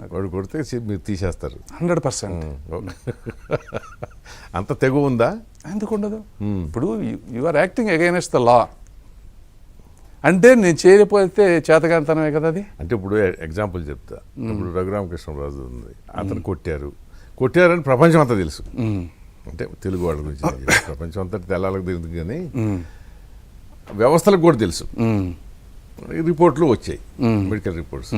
వాడు కొడితే మీరు తీసేస్తారు. Hundred percent. అంత తెగు ఉందా? ఎందుకు ఉండదు? ఇప్పుడు you are acting against the law అంటే నేను చేయకపోతే చేతకాంతనమే కదా అది? అంటే ఇప్పుడు ఎగ్జాంపుల్ చెప్తా. ఇప్పుడు రఘురామకృష్ణరాజు ఉంది. అతను కొట్టారు. కొట్టారని ప్రపంచం అంతా తెలుసు. అంటే తెలుగు వాళ్ళ గురించి. ప్రపంచం అంతా తెల్లాలకు తెలియదు కానీ వ్యవస్థలకు కూడా తెలుసు. రిపోర్ట్లు వచ్చాయి. Medical reports.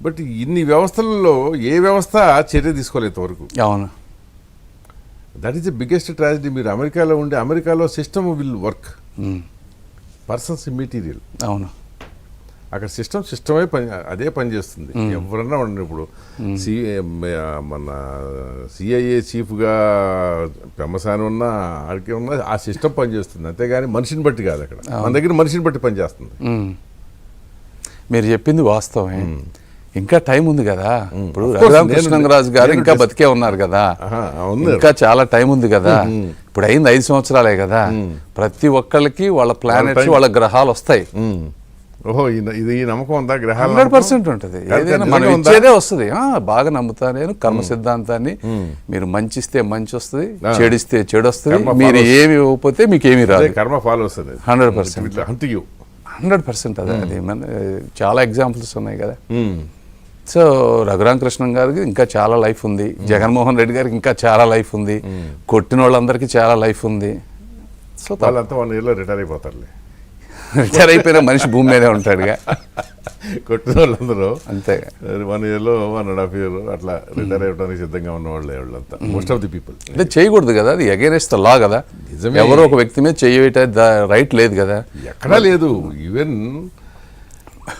బట్ ఇన్ని వ్యవస్థలలో ఏ వ్యవస్థ చర్య తీసుకోలేదు వరకు అవును. That is the biggest tragedy మీరు అమెరికాలో ఉండే అమెరికాలో system will work. Persons material అవును. అక్కడ సిస్టమ్ సిస్టమే పని అదే పని చేస్తుంది. ఎవరన్నా ఉండండి ఇప్పుడు. సి మన సిఐఏ చీఫ్గా పెమ్మసాని ఉన్నా ఆడికి ఉన్నా ఆ సిస్టమ్ పనిచేస్తుంది అంతేగాని మనిషిని బట్టి కాదు అక్కడ. మన దగ్గర మనిషిని బట్టి పనిచేస్తుంది మ్మ్. మీరు చెప్పింది వాస్తవమే. ఇంకా టైం ఉంది కదా. ఇప్పుడు రఘురామకృష్ణరాజు గారు ఇంకా బతికే ఉన్నారు కదా. ఇంకా చాలా టైం ఉంది కదా. ఇప్పుడు అయింది ఐదు సంవత్సరాలే కదా. ప్రతి ఒక్కళ్ళకి వాళ్ళ ప్లానెట్స్ వాళ్ళ గ్రహాలు వస్తాయి. ఓహో ఇది ఈ నమ్మకం ఉందా గ్రహాల హండ్రెడ్? పర్సెంట్ ఉంటుంది. ఏదైనా మనం? ఇచ్చేదే వస్తుంది. బాగా నమ్ముతా నేను కర్మ సిద్ధాంతాన్ని. మీరు మంచి ఇస్తే మంచి వస్తుంది. చెడిస్తే చెడు వస్తుంది. మీరు. ఏమి ఇవ్వకపోతే మీకు ఏమి రాదు. కర్మ ఫాలో వస్తుంది 100%. హంట్ యూ హండ్రెడ్ పర్సెంట్ అదే. అది మన చాలా ఎగ్జాంపుల్స్ ఉన్నాయి కదా. సో రఘురామకృష్ణన్ గారికి ఇంకా చాలా లైఫ్ ఉంది. జగన్మోహన్ రెడ్డి గారికి ఇంకా చాలా లైఫ్ ఉంది. కొట్టిన వాళ్ళందరికీ చాలా లైఫ్ ఉంది. సో వాళ్ళంతా వన్ ఇయర్లో రిటైర్ అయిపోతారులే. రిటైర్ అయిపోయిన మనిషి భూమి మీదే ఉంటాడుగా. కొట్టిన వాళ్ళందరూ అంతే. వన్ ఇయర్లో వన్ అండ్ హాఫ్ ఇయర్ అట్లా రిటైర్ అవ్వడానికి సిద్ధంగా ఉన్న వాళ్ళే వాళ్ళంతా. మోస్ట్ ఆఫ్ ది పీపుల్ అంటే చేయకూడదు కదా అది అగేనెస్ట్ లా కదా. ఎవరో ఒక వ్యక్తి మీద చేయట రైట్ లేదు కదా. ఎక్కడా లేదు. ఈవెన్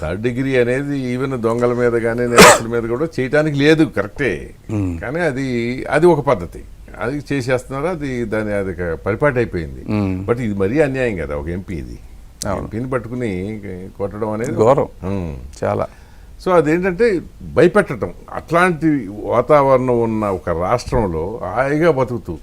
థర్డ్ డిగ్రీ అనేది ఈవెన్ దొంగల మీద కానీ నేరస్తుల మీద కూడా చేయడానికి లేదు కరెక్టే. కానీ అది అది ఒక పద్ధతి. అది చేసేస్తున్నారు అది దాని అది పరిపాటి అయిపోయింది. బట్ ఇది మరీ అన్యాయం కదా ఒక ఎంపీ ఇది. ఎంపీని పట్టుకుని కొట్టడం అనేది ఘోరం. ఉమ్. చాలా. సో అదేంటంటే భయపెట్టడం అట్లాంటి వాతావరణం ఉన్న ఒక రాష్ట్రంలో హాయిగా బతుకుతూ.